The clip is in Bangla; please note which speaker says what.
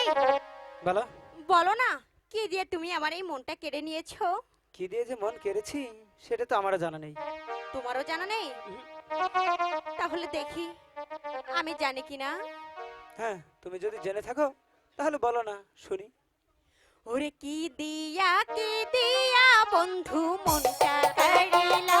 Speaker 1: এই
Speaker 2: বলো।
Speaker 1: বলো না কি দিয়ে তুমি আমার এই মনটা কেড়ে নিয়েছো?
Speaker 2: কি দিয়ে যে মন কেড়েছি সেটা তো আমারও জানা নেই।
Speaker 1: তোমারও জানা নেই? তাহলে দেখি আমি জানি কিনা?
Speaker 2: হ্যাঁ তুমি যদি জেনে থাকো তাহলে বলো না শুনি।
Speaker 1: ওরে কি দিয়া কি দিয়া বন্ধু মনটা কাড়িলা?